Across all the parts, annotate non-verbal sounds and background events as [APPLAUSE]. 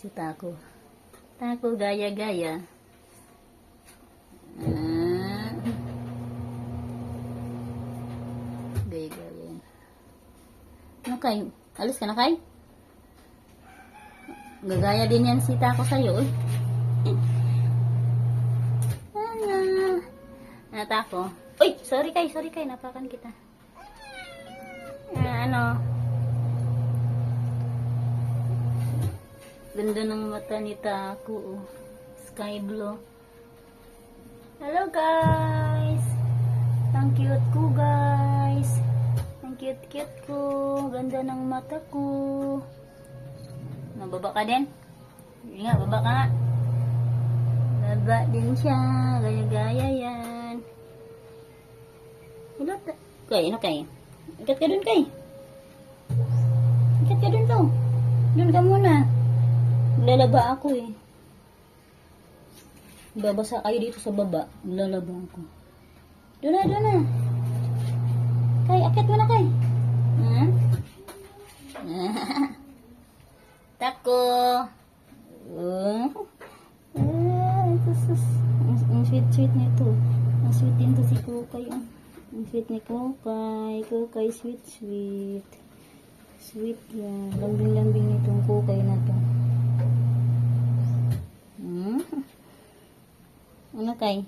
Si Taco. Taco, gaya-gaya. Ah. Gaya-gaya yan. Ano kay? Alis ka na kay? Gagaya din yan si Taco sa'yo, uy. Ano? Ano, Taco? Uy, sorry kay, sorry kay, napakan kita. Ah, ano? Ganda ng mata ni Taco, oh. Sky blue. Hello, guys! Ang cute ko, guys! Ang cute-cute ko. Ganda ng mata ko. Nababa ka din? Hindi nga, baba ka nga. Baba din siya. Gaya-gaya yan. Hilot. Kay, ano kay? Ikat ka dun kay. Ikat ka dun to. Dun ka muna. Lalaba ako eh. Babasa kayo dito sa baba. Lalaba ako. Doon na, doon na. Kay, akit mo na kay. Hmm? [LAUGHS] Tako. Oh. Ito sus. Ang, sweet-sweet nito. Ang sweet din to si Kukay. ah. Ang sweet ni Kukay. Kukay sweet-sweet. Sweet yan. Lambing-lambing nitong Kukay na to. Hmm? Ano kay?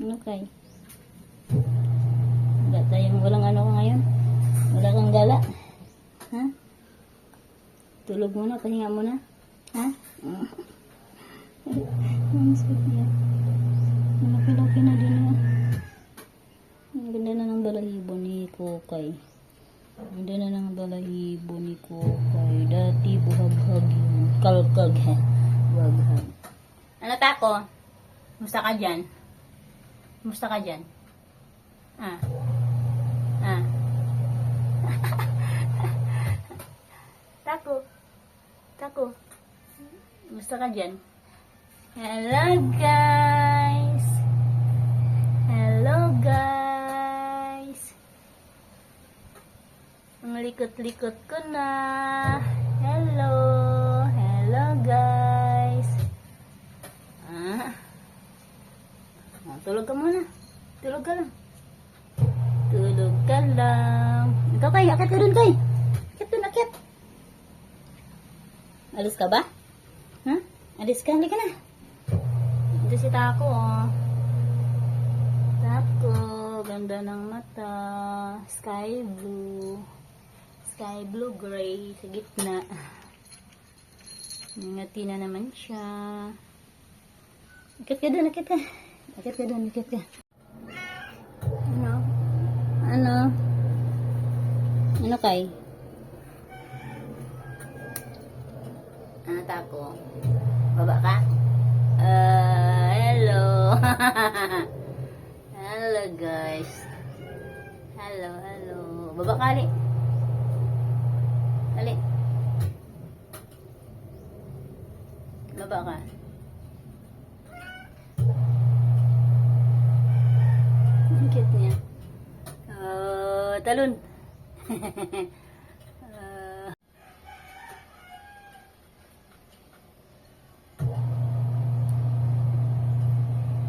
Ano kay? Wala tayong walang ano ka ngayon? Wala kang gala? Ha? Tulog muna, pahinga muna? Ha? [LAUGHS] Ang sweet niya. Malaki-laki na din yan. Ang ganda na ng balahibo ni Kokay. Ang ganda na ng balahibo ni Kokay. Dati buhaghag yun. Kalkag ha. Buhaghag. Ano tako? Musta ka dyan? Musta ka dyan? Ah. Ah. [LAUGHS] Tako. Tako. Musta ka dyan? Hello guys! Hello guys! Ang likot-likot ko na. Hello! Hello tulog ka muna. Tulog ka lang. Tulog ka lang. Ikaw kay, akit ka dun kay. Akit dun, akit. Alis ka ba? Ha? Alis ka, halika na. Ito si Taco, oh. Taco, ganda ng mata. Sky blue. Sky blue gray sa gitna. Ngati na naman siya. Akit ka dun, akit ka. Akit ka dun, akit ka. Ano? Ano? Ano kay? Ano tako? Baba ka? Ah, hello. [LAUGHS] hello guys. Hello, hello. Baba ka, ali. Ali. Baba ka. Talon. Ah. [LAUGHS]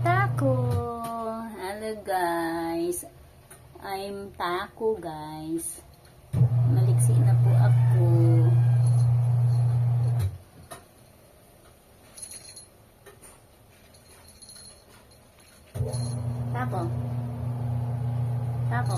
Taco. Hello guys. I'm Taco guys. Maliksi na po ako. Taco. Taco.